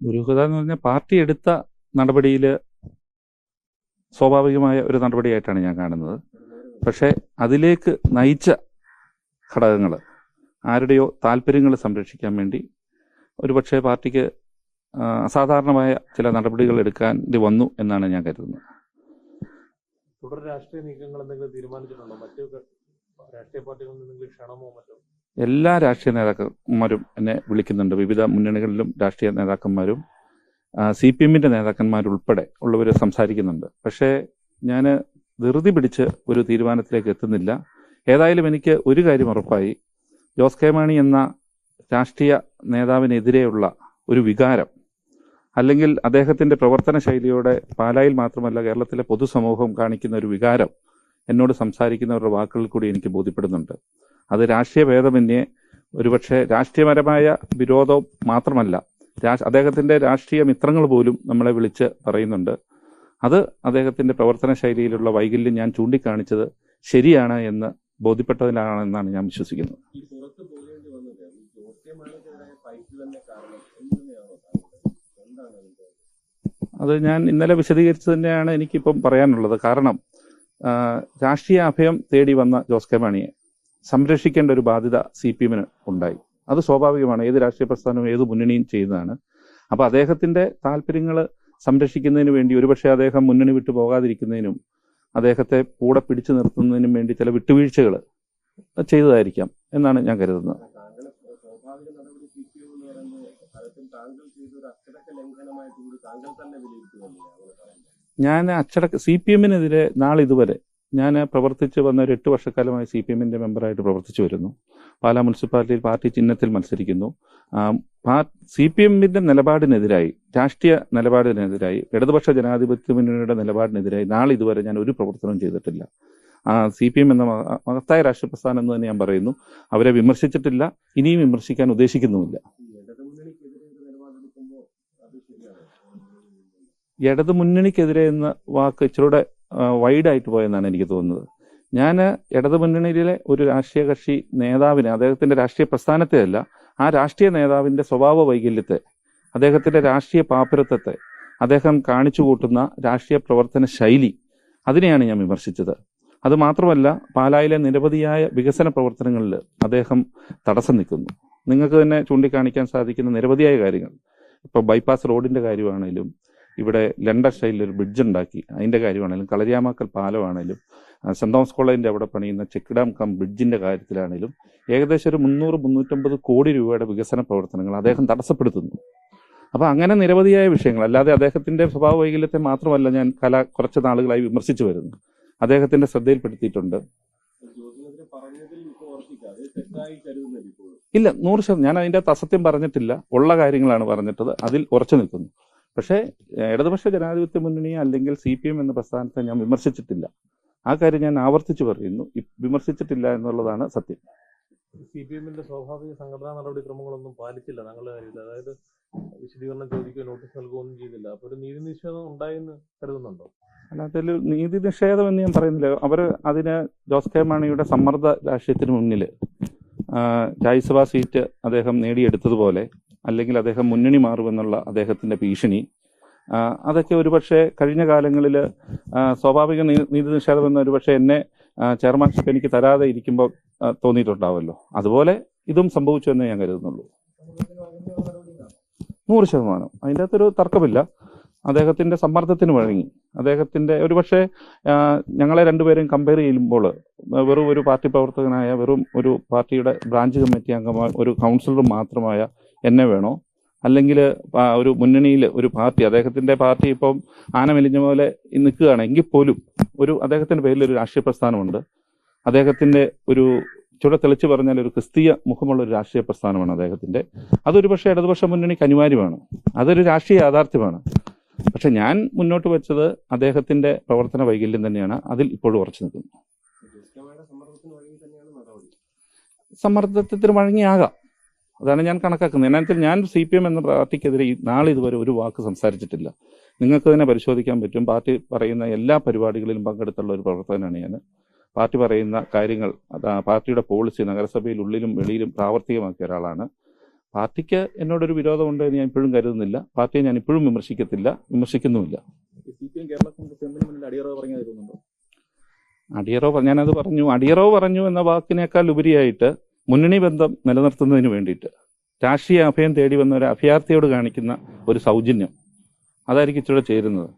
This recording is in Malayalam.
ദുരൂഹത എന്ന് പറഞ്ഞാൽ പാർട്ടി എടുത്ത നടപടിയിൽ സ്വാഭാവികമായ ഒരു നടപടിയായിട്ടാണ് ഞാൻ കാണുന്നത്. പക്ഷേ അതിലേക്ക് നയിച്ച ഘടകങ്ങൾ ആരുടെയോ താല്പര്യങ്ങൾ സംരക്ഷിക്കാൻ വേണ്ടി ഒരുപക്ഷെ പാർട്ടിക്ക് അസാധാരണമായ ചില നടപടികൾ എടുക്കാൻ വന്നു എന്നാണ് ഞാൻ കരുതുന്നത്. തുടർ രാഷ്ട്രീയ നീക്കങ്ങൾ എന്തെങ്കിലും തീരുമാനിച്ചിട്ടുണ്ടോ? മറ്റു രാഷ്ട്രീയ പാർട്ടികളിൽ എന്തെങ്കിലും ക്ഷണമോ മറ്റോ? എല്ലാ രാഷ്ട്രീയ നേതാക്കന്മാരും എന്നെ വിളിക്കുന്നുണ്ട്. വിവിധ മുന്നണികളിലും രാഷ്ട്രീയ നേതാക്കന്മാരും സി പി എമ്മിന്റെ നേതാക്കന്മാരുൾപ്പെടെ ഉള്ളവർ സംസാരിക്കുന്നുണ്ട്. പക്ഷേ ഞാൻ ധൃതി പിടിച്ച് ഒരു തീരുമാനത്തിലേക്ക് എത്തുന്നില്ല. ഏതായാലും എനിക്ക് ഒരു കാര്യം ഉറപ്പായി. ജോസ് കെ മാണി എന്ന രാഷ്ട്രീയ നേതാവിനെതിരെയുള്ള ഒരു വികാരം അല്ലെങ്കിൽ അദ്ദേഹത്തിന്റെ പ്രവർത്തന ശൈലിയോടെ പാലായിൽ മാത്രമല്ല കേരളത്തിലെ പൊതുസമൂഹം കാണിക്കുന്ന ഒരു വികാരം എന്നോട് സംസാരിക്കുന്നവരുടെ വാക്കുകളിൽ കൂടി എനിക്ക് ബോധ്യപ്പെടുന്നുണ്ട്. അത് രാഷ്ട്രീയ ഭേദമന്യേ ഒരുപക്ഷെ രാഷ്ട്രീയപരമായ വിരോധം മാത്രമല്ല. അദ്ദേഹത്തിന്റെ അദ്ദേഹത്തിന്റെ രാഷ്ട്രീയ മിത്രങ്ങൾ പോലും നമ്മളെ വിളിച്ച് പറയുന്നുണ്ട്. അത് അദ്ദേഹത്തിന്റെ പ്രവർത്തന ശൈലിയിലുള്ള വൈകല്യം ഞാൻ ചൂണ്ടിക്കാണിച്ചത് ശരിയാണ് എന്ന് ബോധ്യപ്പെട്ടതിലാണെന്നാണ് ഞാൻ വിശ്വസിക്കുന്നത്. അത് ഞാൻ ഇന്നലെ വിശദീകരിച്ചു തന്നെയാണ് എനിക്കിപ്പം പറയാനുള്ളത്. കാരണം രാഷ്ട്രീയ അഭയം തേടി വന്ന ജോസ് കെ മാണിയെ. സംരക്ഷിക്കേണ്ട ഒരു ബാധ്യത സി പി എമ്മിന് ഉണ്ടായി. അത് സ്വാഭാവികമാണ്. ഏത് രാഷ്ട്രീയ പ്രസ്ഥാനവും ഏത് മുന്നണിയും ചെയ്യുന്നതാണ്. അപ്പൊ അദ്ദേഹത്തിന്റെ താല്പര്യങ്ങൾ സംരക്ഷിക്കുന്നതിന് വേണ്ടി ഒരുപക്ഷെ അദ്ദേഹം മുന്നണി വിട്ടു പോകാതിരിക്കുന്നതിനും അദ്ദേഹത്തെ കൂടെ പിടിച്ചു നിർത്തുന്നതിനും വേണ്ടി ചില വിട്ടുവീഴ്ചകൾ ചെയ്തതായിരിക്കാം എന്നാണ് ഞാൻ കരുതുന്നത്. ഞാൻ അച്ചടക്ക സി പി എമ്മിനെതിരെ നാളിതുവരെ ഞാൻ പ്രവർത്തിച്ച് വന്ന ഒരു എട്ട് വർഷക്കാലമായി സി പി എമ്മിന്റെ മെമ്പറായിട്ട് പ്രവർത്തിച്ചു വരുന്നു. പാലാ മുനിസിപ്പാലിറ്റിയിൽ പാർട്ടി ചിഹ്നത്തിൽ മത്സരിക്കുന്നു. സി പി എമ്മിന്റെ നിലപാടിനെതിരായി രാഷ്ട്രീയ നിലപാടിനെതിരായി ഇടതുപക്ഷ ജനാധിപത്യ മുന്നണിയുടെ നിലപാടിനെതിരായി നാളെ ഇതുവരെ ഞാൻ ഒരു പ്രവർത്തനവും ചെയ്തിട്ടില്ല. സി പി എം എന്ന മഹ- മഹത്തായ രാഷ്ട്രീയ പ്രസ്ഥാനം എന്ന് തന്നെ ഞാൻ പറയുന്നു. അവരെ വിമർശിച്ചിട്ടില്ല ഇനിയും വിമർശിക്കാൻ ഉദ്ദേശിക്കുന്നുമില്ല. ഇടത് മുന്നണിക്കെതിരെ എന്ന വാക്ക് ഇച്ചിരൂടെ വൈഡായിട്ട് പോയെന്നാണ് എനിക്ക് തോന്നുന്നത്. ഞാൻ ഇടതു മുന്നണിയിലെ ഒരു രാഷ്ട്രീയ കക്ഷി നേതാവിനെ അദ്ദേഹത്തിന്റെ രാഷ്ട്രീയ പ്രസ്ഥാനത്തെ അല്ല ആ രാഷ്ട്രീയ നേതാവിന്റെ സ്വഭാവ വൈകല്യത്തെ അദ്ദേഹത്തിന്റെ രാഷ്ട്രീയ പാപ്പരത്വത്തെ അദ്ദേഹം കാണിച്ചു കൂട്ടുന്ന രാഷ്ട്രീയ പ്രവർത്തന ശൈലി അതിനെയാണ് ഞാൻ വിമർശിച്ചത്. അത് മാത്രമല്ല പാലായിലെ നിരവധിയായ വികസന പ്രവർത്തനങ്ങളിൽ അദ്ദേഹം തടസ്സം നിൽക്കുന്നു. നിങ്ങൾക്ക് തന്നെ ചൂണ്ടിക്കാണിക്കാൻ സാധിക്കുന്ന നിരവധിയായ കാര്യങ്ങൾ. ഇപ്പോൾ ബൈപ്പാസ് റോഡിന്റെ കാര്യമാണെങ്കിലും ഇവിടെ ലണ്ടൻ സ്റ്റൈലിൽ ഒരു ബ്രിഡ്ജ് ഉണ്ടാക്കി. അതിന്റെ കാര്യമാണെങ്കിലും കളരിയാമാക്കൽ പാലമാണെങ്കിലും സെന്റ് തോമസ് കോളേജിന്റെ അവിടെ പണിയുന്ന ചെക്ക് ഡാം കം ബ്രിഡ്ജിന്റെ കാര്യത്തിലാണെങ്കിലും ഏകദേശം ഒരു മുന്നൂറ് മുന്നൂറ്റമ്പത് കോടി രൂപയുടെ വികസന പ്രവർത്തനങ്ങൾ അദ്ദേഹം തടസ്സപ്പെടുത്തുന്നു. അപ്പോൾ അങ്ങനെ നിരവധിയായ വിഷയങ്ങൾ അല്ലാതെ അദ്ദേഹത്തിന്റെ സ്വഭാവ വൈകല്യത്തെ മാത്രമല്ല ഞാൻ കല കുറച്ച് നാളുകളായി വിമർശിച്ചു വരുന്നു അദ്ദേഹത്തിന്റെ ശ്രദ്ധയിൽപ്പെടുത്തിയിട്ടുണ്ട്. ഇല്ല നൂറ് ശതമാനം ഞാൻ അതിന്റെ തസത്യം പറഞ്ഞിട്ടില്ല. ഉള്ള കാര്യങ്ങളാണ് പറഞ്ഞിട്ടത്. അതിൽ ഉറച്ചു നിൽക്കുന്നു. പക്ഷേ ഇടതുപക്ഷ ജനാധിപത്യ മുന്നണിയെ അല്ലെങ്കിൽ സി പി എം എന്ന പ്രസ്ഥാനത്തെ ഞാൻ വിമർശിച്ചിട്ടില്ല. ആ കാര്യം ഞാൻ ആവർത്തിച്ചു പറയുന്നു. വിമർശിച്ചിട്ടില്ല എന്നുള്ളതാണ് സത്യം. സി പി എമ്മിന്റെ സ്വാഭാവിക സംഘടനാ നടപടിക്രമങ്ങളൊന്നും പാലിച്ചില്ല തങ്ങളുടെ കാര്യത്തിൽ. അതായത് വിശദീകരണം ചോദിക്കുകയോ നോട്ടീസ് നൽകുകയൊന്നും ചെയ്തില്ല അപ്പൊ ഒരു നീതി നിഷേധം ഉണ്ടായെന്ന് കരുതുന്നുണ്ടോ? അല്ലാതെ നീതി നിഷേധം എന്ന് ഞാൻ പറയുന്നില്ല. അവർ അതിന് ജോസ് കെ മാണിയുടെ സമ്മർദ്ദ രാഷ്ട്രീയത്തിന് മുന്നിൽ രാജ്യസഭാ സീറ്റ് അദ്ദേഹം നേടിയെടുത്തതുപോലെ അല്ലെങ്കിൽ അദ്ദേഹം മുന്നണി മാറുമെന്നുള്ള അദ്ദേഹത്തിന്റെ ഭീഷണി. അതൊക്കെ ഒരുപക്ഷെ കഴിഞ്ഞ കാലങ്ങളിൽ സ്വാഭാവിക നീതി നിഷേധം എന്ന ഒരുപക്ഷെ എന്നെ ചെയർമാൻഷിപ്പ് എനിക്ക് തരാതെ ഇരിക്കുമ്പോൾ തോന്നിയിട്ടുണ്ടാവല്ലോ. അതുപോലെ ഇതും സംഭവിച്ചു എന്നേ ഞാൻ കരുതുന്നുള്ളൂ. നൂറ് ശതമാനം. അതിന്റെ അകത്തൊരു തർക്കമില്ല. അദ്ദേഹത്തിന്റെ സമ്മർദ്ദത്തിന് വഴങ്ങി. അദ്ദേഹത്തിന്റെ ഒരുപക്ഷെ ഞങ്ങളെ രണ്ടുപേരെയും കമ്പയർ ചെയ്യുമ്പോൾ വെറും ഒരു പാർട്ടി പ്രവർത്തകനായ വെറും ഒരു പാർട്ടിയുടെ ബ്രാഞ്ച് കമ്മിറ്റി അംഗമായ ഒരു കൗൺസിലർ മാത്രമായ എന്നെ വേണോ? അല്ലെങ്കിൽ ഒരു മുന്നണിയിൽ ഒരു പാർട്ടി അദ്ദേഹത്തിന്റെ പാർട്ടി ഇപ്പം ആന മെലിഞ്ഞ പോലെ നിൽക്കുകയാണ്. എങ്കിൽ പോലും ഒരു അദ്ദേഹത്തിന്റെ പേരിൽ ഒരു രാഷ്ട്രീയ പ്രസ്ഥാനമുണ്ട്. അദ്ദേഹത്തിന്റെ ഒരു ചുവടെ തെളിച്ച് പറഞ്ഞാൽ ഒരു ക്രിസ്തീയ മുഖമുള്ള ഒരു രാഷ്ട്രീയ പ്രസ്ഥാനമാണ് അദ്ദേഹത്തിന്റെ അതൊരു പക്ഷേ ഇടതുപക്ഷ മുന്നണിക്ക് അനിവാര്യമാണ്. അതൊരു രാഷ്ട്രീയ യാഥാർത്ഥ്യമാണ്. പക്ഷെ ഞാൻ മുന്നോട്ട് വെച്ചത് അദ്ദേഹത്തിന്റെ പ്രവർത്തന വൈകല്യം തന്നെയാണ്. അതിൽ ഇപ്പോഴും ഉറച്ചു നിൽക്കുന്നു. സമ്മർദ്ദത്തിന് വഴങ്ങിയാകാം. അതാണ് ഞാൻ കണക്കാക്കുന്നത്. എന്നാൽ ഞാൻ സി പി എം എന്ന പാർട്ടിക്കെതിരെ ഈ നാളെ ഇതുവരെ ഒരു വാക്ക് സംസാരിച്ചിട്ടില്ല. നിങ്ങൾക്ക് തന്നെ പരിശോധിക്കാൻ പറ്റും. പാർട്ടി പറയുന്ന എല്ലാ പരിപാടികളിലും പങ്കെടുത്തുള്ള ഒരു പ്രവർത്തകനാണ് ഞാൻ. പാർട്ടി പറയുന്ന കാര്യങ്ങൾ അതാ പാർട്ടിയുടെ പോളിസി നഗരസഭയിൽ ഉള്ളിലും വെളിയിലും പ്രാവർത്തികമാക്കിയ ഒരാളാണ്. പാർട്ടിക്ക് എന്നോടൊരു വിരോധമുണ്ട് എന്ന് ഞാൻ ഇപ്പോഴും കരുതുന്നില്ല. പാർട്ടിയെ ഞാൻ ഇപ്പോഴും വിമർശിക്കത്തില്ല വിമർശിക്കുന്നുമില്ല. അടിയറവ് അടിയറോ ഞാനത് പറഞ്ഞു. അടിയറോ പറഞ്ഞു എന്ന വാക്കിനേക്കാൾ ഉപരിയായിട്ട് മുന്നണി ബന്ധം നിലനിർത്തുന്നതിന് വേണ്ടിയിട്ട് രാഷ്ട്രീയ അഭയം തേടി വന്ന ഒരു അഭയാർത്ഥിയോട് കാണിക്കുന്ന ഒരു സൗജന്യം അതായിരിക്കും ഇച്ചിരി ചേരുന്നത്.